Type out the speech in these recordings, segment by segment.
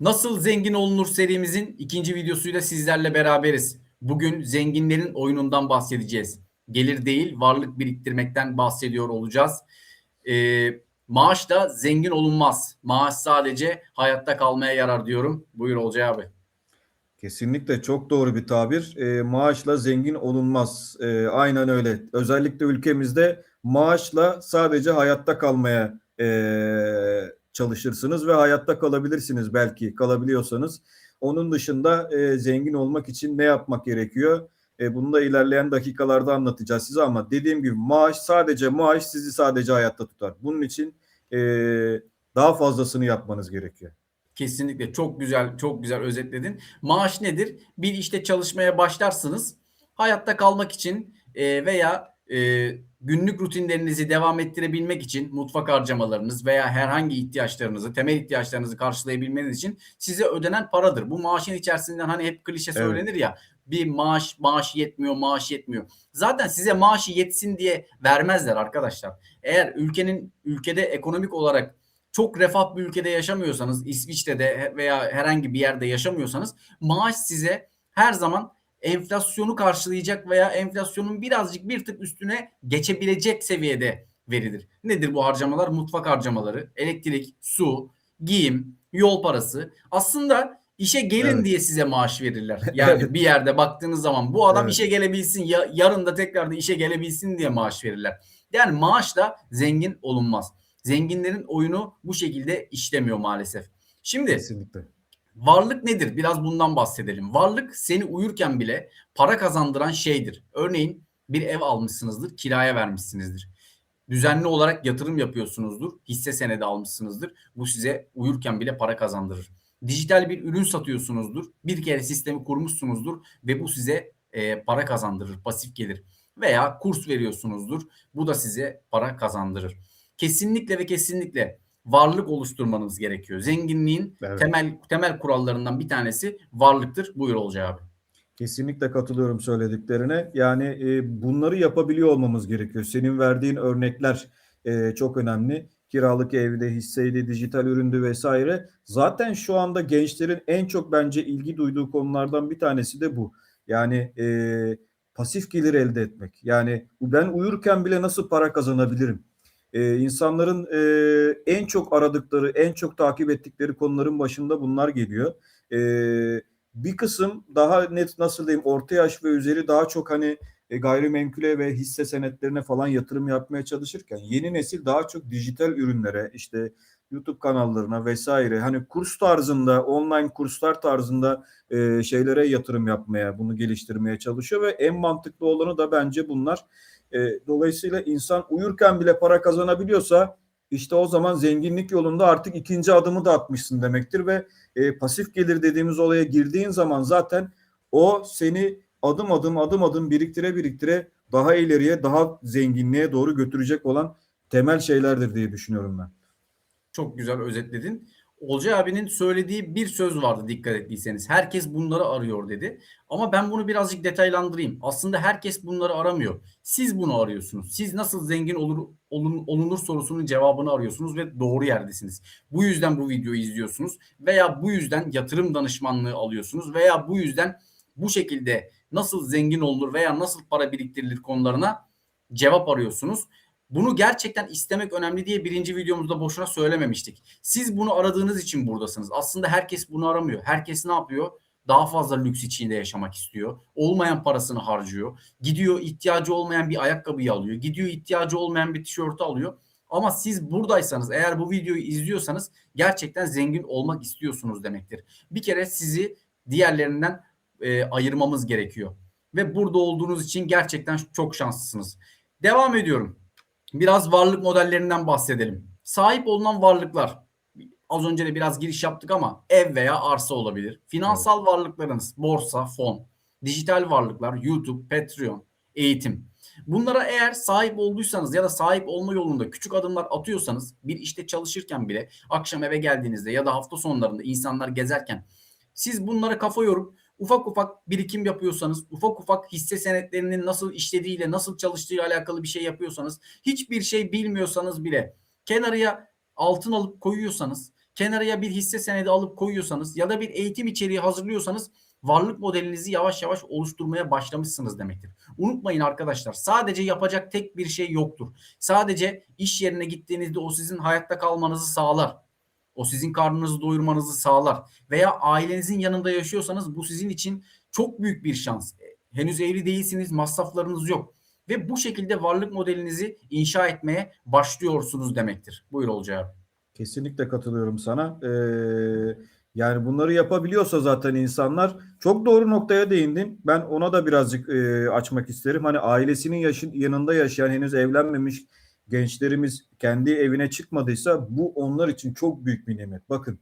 Nasıl zengin olunur serimizin ikinci videosuyla sizlerle beraberiz. Bugün zenginlerin oyunundan bahsedeceğiz. Gelir değil varlık biriktirmekten bahsediyor olacağız. Ee, maaşla zengin olunmaz. Maaş sadece hayatta kalmaya yarar diyorum. Buyur Olcay abi. Kesinlikle çok doğru bir tabir. E, maaşla zengin olunmaz. E, aynen öyle. Özellikle ülkemizde maaşla sadece hayatta kalmaya e, çalışırsınız ve hayatta kalabilirsiniz belki kalabiliyorsanız. Onun dışında e, zengin olmak için ne yapmak gerekiyor? E, bunu da ilerleyen dakikalarda anlatacağız size ama dediğim gibi maaş sadece maaş sizi sadece hayatta tutar. Bunun için e, daha fazlasını yapmanız gerekiyor. Kesinlikle çok güzel çok güzel özetledin. Maaş nedir? Bir işte çalışmaya başlarsınız. Hayatta kalmak için e, veya e, günlük rutinlerinizi devam ettirebilmek için mutfak harcamalarınız veya herhangi ihtiyaçlarınızı, temel ihtiyaçlarınızı karşılayabilmeniz için size ödenen paradır. Bu maaşın içerisinden hani hep klişe Evet. söylenir ya bir maaş maaş yetmiyor, maaş yetmiyor. Zaten size maaşı yetsin diye vermezler arkadaşlar. Eğer ülkenin ülkede ekonomik olarak çok refah bir ülkede yaşamıyorsanız, İsviçre'de veya herhangi bir yerde yaşamıyorsanız maaş size her zaman enflasyonu karşılayacak veya enflasyonun birazcık bir tık üstüne geçebilecek seviyede verilir. Nedir bu harcamalar? Mutfak harcamaları, elektrik, su, giyim, yol parası. Aslında işe gelin Evet. diye size maaş verirler. Yani Evet. bir yerde baktığınız zaman bu adam Evet. işe gelebilsin, ya, yarın da tekrar da işe gelebilsin diye maaş verirler. Yani maaşla zengin olunmaz. Zenginlerin oyunu bu şekilde işlemiyor maalesef. Şimdi Kesinlikle. Varlık nedir? Biraz bundan bahsedelim. Varlık seni uyurken bile para kazandıran şeydir. Örneğin bir ev almışsınızdır, kiraya vermişsinizdir. Düzenli olarak yatırım yapıyorsunuzdur, hisse senedi almışsınızdır. Bu size uyurken bile para kazandırır. Dijital bir ürün satıyorsunuzdur, bir kere sistemi kurmuşsunuzdur ve bu size e, para kazandırır, pasif gelir. Veya kurs veriyorsunuzdur, bu da size para kazandırır. Kesinlikle ve kesinlikle varlık oluşturmanız gerekiyor. Zenginliğin Evet. temel temel kurallarından bir tanesi varlıktır. Buyur Olcay abi. Kesinlikle katılıyorum söylediklerine. Yani e, bunları yapabiliyor olmamız gerekiyor. Senin verdiğin örnekler e, çok önemli. Kiralık evde, hisseydi, dijital üründü vesaire. Zaten şu anda gençlerin en çok bence ilgi duyduğu konulardan bir tanesi de bu. Yani e, pasif gelir elde etmek. Yani ben uyurken bile nasıl para kazanabilirim? E, insanların e, en çok aradıkları, en çok takip ettikleri konuların başında bunlar geliyor. E, bir kısım daha net nasıl diyeyim orta yaş ve üzeri daha çok hani e, gayrimenkule ve hisse senetlerine falan yatırım yapmaya çalışırken yeni nesil daha çok dijital ürünlere işte YouTube kanallarına vesaire hani kurs tarzında online kurslar tarzında e, şeylere yatırım yapmaya bunu geliştirmeye çalışıyor ve en mantıklı olanı da bence bunlar. E, dolayısıyla insan uyurken bile para kazanabiliyorsa işte o zaman zenginlik yolunda artık ikinci adımı da atmışsın demektir ve e, pasif gelir dediğimiz olaya girdiğin zaman zaten o seni adım adım adım adım biriktire biriktire daha ileriye daha zenginliğe doğru götürecek olan temel şeylerdir diye düşünüyorum ben. Çok güzel özetledin. Olcay abinin söylediği bir söz vardı dikkat ettiyseniz. Herkes bunları arıyor dedi. Ama ben bunu birazcık detaylandırayım. Aslında herkes bunları aramıyor. Siz bunu arıyorsunuz. Siz nasıl zengin olur olun, olunur sorusunun cevabını arıyorsunuz ve doğru yerdesiniz. Bu yüzden bu videoyu izliyorsunuz veya bu yüzden yatırım danışmanlığı alıyorsunuz veya bu yüzden bu şekilde nasıl zengin olunur veya nasıl para biriktirilir konularına cevap arıyorsunuz. Bunu gerçekten istemek önemli diye birinci videomuzda boşuna söylememiştik. Siz bunu aradığınız için buradasınız. Aslında herkes bunu aramıyor. Herkes ne yapıyor? Daha fazla lüks içinde yaşamak istiyor. Olmayan parasını harcıyor. Gidiyor ihtiyacı olmayan bir ayakkabıyı alıyor. Gidiyor ihtiyacı olmayan bir tişörtü alıyor. Ama siz buradaysanız eğer bu videoyu izliyorsanız gerçekten zengin olmak istiyorsunuz demektir. Bir kere sizi diğerlerinden e, ayırmamız gerekiyor. Ve burada olduğunuz için gerçekten çok şanslısınız. Devam ediyorum. Biraz varlık modellerinden bahsedelim. Sahip olunan varlıklar. Az önce de biraz giriş yaptık ama ev veya arsa olabilir. Finansal varlıklarınız, borsa, fon, dijital varlıklar, YouTube, Patreon, eğitim. Bunlara eğer sahip olduysanız ya da sahip olma yolunda küçük adımlar atıyorsanız bir işte çalışırken bile akşam eve geldiğinizde ya da hafta sonlarında insanlar gezerken siz bunlara kafa yorup ufak ufak birikim yapıyorsanız, ufak ufak hisse senetlerinin nasıl işlediğiyle, nasıl çalıştığı alakalı bir şey yapıyorsanız, hiçbir şey bilmiyorsanız bile kenarıya altın alıp koyuyorsanız, kenarıya bir hisse senedi alıp koyuyorsanız ya da bir eğitim içeriği hazırlıyorsanız varlık modelinizi yavaş yavaş oluşturmaya başlamışsınız demektir. Unutmayın arkadaşlar sadece yapacak tek bir şey yoktur. Sadece iş yerine gittiğinizde o sizin hayatta kalmanızı sağlar. O sizin karnınızı doyurmanızı sağlar. Veya ailenizin yanında yaşıyorsanız bu sizin için çok büyük bir şans. Henüz evli değilsiniz, masraflarınız yok. Ve bu şekilde varlık modelinizi inşa etmeye başlıyorsunuz demektir. Buyur Olcay abi. Kesinlikle katılıyorum sana. Ee, yani bunları yapabiliyorsa zaten insanlar çok doğru noktaya değindin. Ben ona da birazcık e, açmak isterim. Hani ailesinin yaşın yanında yaşayan henüz evlenmemiş gençlerimiz kendi evine çıkmadıysa bu onlar için çok büyük bir nimet. Bakın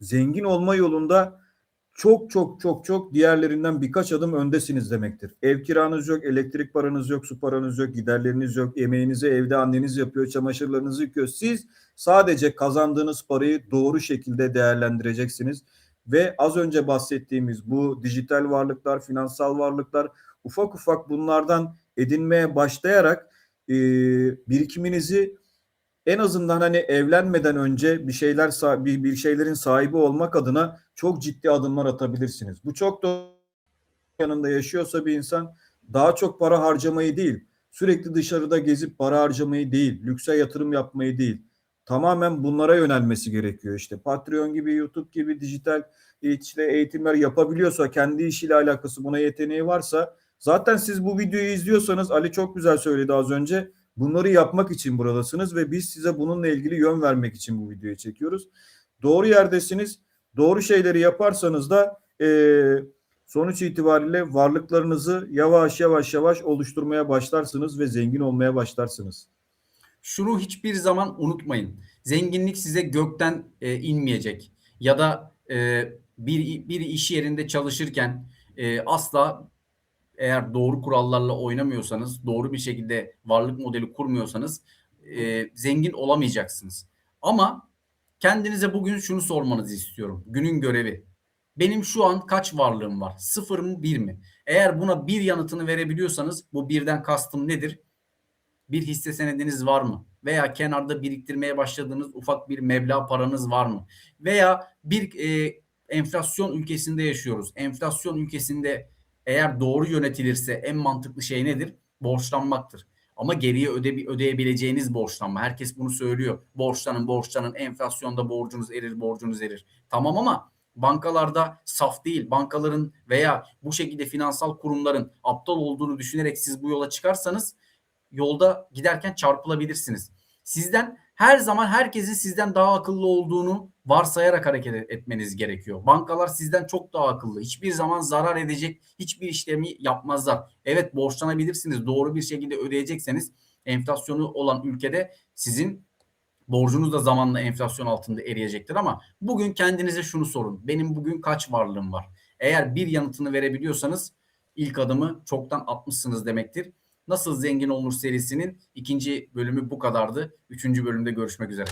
zengin olma yolunda çok çok çok çok diğerlerinden birkaç adım öndesiniz demektir. Ev kiranız yok, elektrik paranız yok, su paranız yok, giderleriniz yok, yemeğinizi evde anneniz yapıyor, çamaşırlarınızı yıkıyor. Siz sadece kazandığınız parayı doğru şekilde değerlendireceksiniz. Ve az önce bahsettiğimiz bu dijital varlıklar, finansal varlıklar ufak ufak bunlardan edinmeye başlayarak e, birikiminizi en azından hani evlenmeden önce bir şeyler bir, bir şeylerin sahibi olmak adına çok ciddi adımlar atabilirsiniz. Bu çok da yanında yaşıyorsa bir insan daha çok para harcamayı değil, sürekli dışarıda gezip para harcamayı değil, lükse yatırım yapmayı değil. Tamamen bunlara yönelmesi gerekiyor. İşte Patreon gibi, YouTube gibi dijital işte eğitimler yapabiliyorsa, kendi işiyle alakası buna yeteneği varsa zaten siz bu videoyu izliyorsanız Ali çok güzel söyledi az önce. Bunları yapmak için buradasınız ve biz size bununla ilgili yön vermek için bu videoyu çekiyoruz. Doğru yerdesiniz. Doğru şeyleri yaparsanız da e, sonuç itibariyle varlıklarınızı yavaş yavaş yavaş oluşturmaya başlarsınız ve zengin olmaya başlarsınız. Şunu hiçbir zaman unutmayın. Zenginlik size gökten e, inmeyecek ya da e, bir bir iş yerinde çalışırken e, asla eğer doğru kurallarla oynamıyorsanız, doğru bir şekilde varlık modeli kurmuyorsanız e, zengin olamayacaksınız. Ama kendinize bugün şunu sormanızı istiyorum. Günün görevi. Benim şu an kaç varlığım var? Sıfır mı bir mi? Eğer buna bir yanıtını verebiliyorsanız bu birden kastım nedir? Bir hisse senediniz var mı? Veya kenarda biriktirmeye başladığınız ufak bir meblağ paranız var mı? Veya bir e, enflasyon ülkesinde yaşıyoruz. Enflasyon ülkesinde eğer doğru yönetilirse en mantıklı şey nedir? Borçlanmaktır. Ama geriye öde, ödeyebileceğiniz borçlanma. Herkes bunu söylüyor. Borçlanın, borçlanın. Enflasyonda borcunuz erir, borcunuz erir. Tamam ama bankalarda saf değil. Bankaların veya bu şekilde finansal kurumların aptal olduğunu düşünerek siz bu yola çıkarsanız yolda giderken çarpılabilirsiniz. Sizden her zaman herkesin sizden daha akıllı olduğunu varsayarak hareket etmeniz gerekiyor. Bankalar sizden çok daha akıllı. Hiçbir zaman zarar edecek hiçbir işlemi yapmazlar. Evet borçlanabilirsiniz. Doğru bir şekilde ödeyecekseniz enflasyonu olan ülkede sizin borcunuz da zamanla enflasyon altında eriyecektir ama bugün kendinize şunu sorun. Benim bugün kaç varlığım var? Eğer bir yanıtını verebiliyorsanız ilk adımı çoktan atmışsınız demektir. Nasıl Zengin Olunur serisinin ikinci bölümü bu kadardı. Üçüncü bölümde görüşmek üzere.